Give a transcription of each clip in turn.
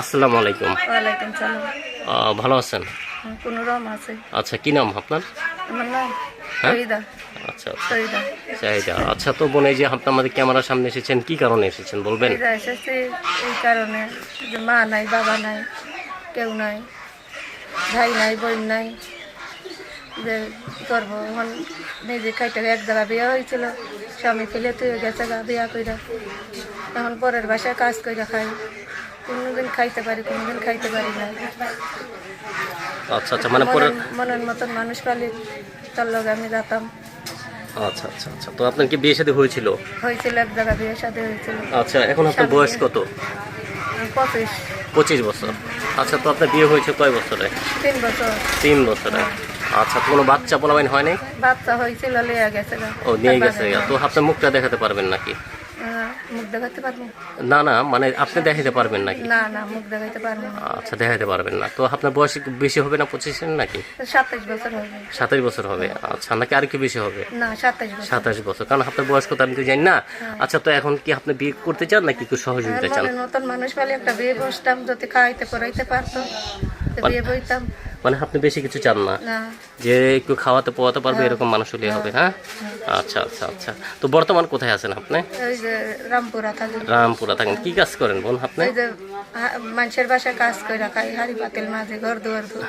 আসসালামু আলাইকুম। ওয়ালাইকুম সালাম। ভালো আছেন? কোনো রম আছে। আচ্ছা কি নাম আপনার? আমার নাম হ্যাঁ? শহীদা। আচ্ছা আচ্ছা। শহীদা। আচ্ছা তো বোন এই যে আপনি আমাদের ক্যামেরার সামনে এসেছেন কি কারণে এসেছেন বলবেন? শহীদা এসেছে এই কারণে যে মা নাই বাবা নাই কেউ নাই ভাই নাই বোন নাই যে করব এখন নিজে খাইতে এক জায়গা বিয়া হয়েছিল স্বামী ফেলে তুই গেছে গা বিয়া কইরা। এখন পরের বাসায় কাজ কইরা খাই কোনোদিন খাইতে পারি কোনোদিন খাইতে পারি না। আচ্ছা আচ্ছা মানে পরে মনের- মতন মানুষ পালি তার লগে আমি যেতাম। আচ্ছা আচ্ছা আচ্ছা। তো আপনার কি বিয়ে শাদী হয়েছিল? হয়েছিল এক জায়গা বিয়ে সাথে হয়েছিল। আচ্ছা এখন আপনার বয়স কত? পঁচিশ। পঁচিশ বছর। আচ্ছা তো আপনার বিয়ে হয়েছে কয় বছরে? তিন বছর। তিন বছরে। আচ্ছা কোনো বাচ্চা পোলাবাইন হয়নি বাচ্চা হয়েছিল লিয়ে গেছে ও নিয়ে গেছে তো আপনার মুখটা দেখাতে পারবেন নাকি? মুখ দেখাতে পারব? না না মানে আপনি দেখাতে পারবেন নাকি? না না মুখ দেখাতে পারব না। আচ্ছা দেখাতে পারবেন না। তো আপনার বয়স বেশি হবে না পঁচিশের নাকি? সাতাইশ বছর হবে। সাতাশ বছর হবে। আচ্ছা নাকি আর কি বেশি হবে? না সাতাশ বছর। কারণ আপনার বয়স কত আমি তো জানি না। আচ্ছা তো এখন কি আপনি বিয়ে করতে চান নাকি একটু সহযোগিতা চান? মনের মতন মানুষ পালি একটা বিয়ে বসতাম যদি খাইতে পড়াইতে পারতো বিয়ে বইতাম। মানে আপনি বেশি কিছু চান না। যে একটু খাওয়াতে পোয়াতে পারবে এরকম মানুষ হলে হবে হ্যাঁ? আচ্ছা আচ্ছা আচ্ছা। তো বর্তমান কোথায় আছেন আপনি? রামপুরা থাকি রামপুরা থাকেন। কি কাজ করেন বোন আপনি? মানুষের বাসায় কাজ করে খাই হাড়ি পাতিল মাঝে ঘর দুয়ার ধুই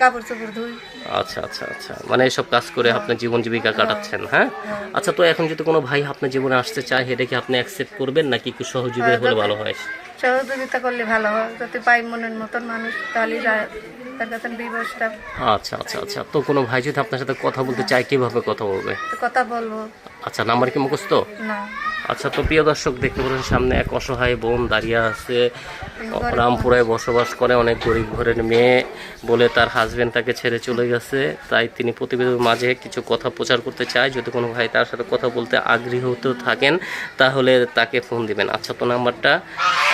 কাপড় চোপড় ধুই। আচ্ছা আচ্ছা আচ্ছা। মানে এসব কাজ করে আপনার জীবন জীবিকা কাটাচ্ছেন হ্যাঁ আচ্ছা তো এখন যদি কোনো ভাই আপনার জীবনে আসতে চায় সেটা কি আপনি অ্যাকসেপ্ট করবেন নাকি একটু সহযোগিতা হলে ভালো হয়? সহযোগিতা করলে ভালো হয়। যদি পাই মনের মতন মানুষ তাহলে তার কাছে বিয়ে আচ্ছা আচ্ছা আচ্ছা। তো কোনো ভাই যদি আপনার সাথে কথা বলতে চায় কীভাবে কথা বলবে? কথা বলব। আচ্ছা নাম্বার কি মুখস্থ? না। আচ্ছা তো প্রিয় দর্শক দেখতে পাচ্ছেন সামনে এক অসহায় বোন দাঁড়িয়ে আছে। রামপুরায় বসবাস করে অনেক গরিব ঘরের মেয়ে বলে তার হাজব্যান্ড তাকে ছেড়ে চলে গেছে। তাই তিনি প্রতিবেদনের মাঝে কিছু কথা প্রচার করতে চায়। যদি কোনো ভাই তার সাথে কথা বলতে আগ্রহী হতে থাকেন তাহলে তাকে ফোন দিবেন। আচ্ছা তো নাম্বারটা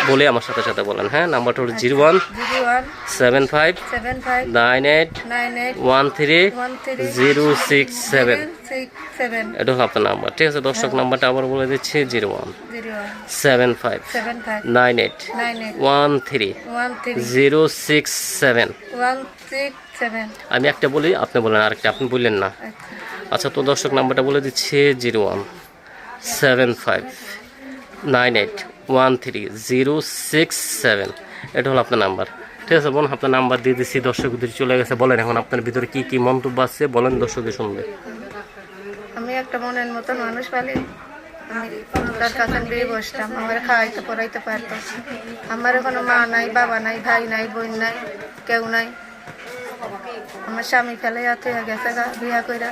বলে আমার সাথে সাথে বলেন। হ্যাঁ নাম্বারটা হলো zero one seven five nine eight one three zero six seven six seven. এটা হলো আপনার নাম্বার। ঠিক আছে দর্শক নাম্বারটা আবার বলে দিচ্ছি। One zero one seven five nine eight one three zero six seven আমি একটা বলি আপনি বলেন আরেকটা আপনি বললেন না। আচ্ছা। তো দর্শক নাম্বারটা বলে দিচ্ছি zero one seven five nine eight one three zero six seven এটা হলো আপনার নাম্বার। ঠিক আছে বোন আপনার নাম্বার দিয়ে দিচ্ছি দর্শকদের চলে গেছে। বলেন এখন আপনার ভিতরে কি কি মন্তব্য আছে বলেন দর্শকদের শুনবে। আমি একটা মনের মতন মানুষ পালি। তার কাছে বেয়ে বসতাম আমার খাওয়াইতে পড়াইতে পারতো। আমার কোনো মা নাই বাবা নাই ভাই নাই বোন নাই কেউ নাই। আমার স্বামী ফেলে হাতে গেছে গা বিয়া কইরা।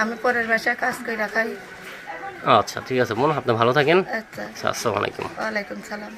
আমি পরের বাসায় কাজ কইরা খাই। আচ্ছা ঠিক আছে। বোন আপনি ভালো থাকেন। আচ্ছা। আচ্ছা আসসালামু আলাইকুম। ওয়ালাইকুম সালাম।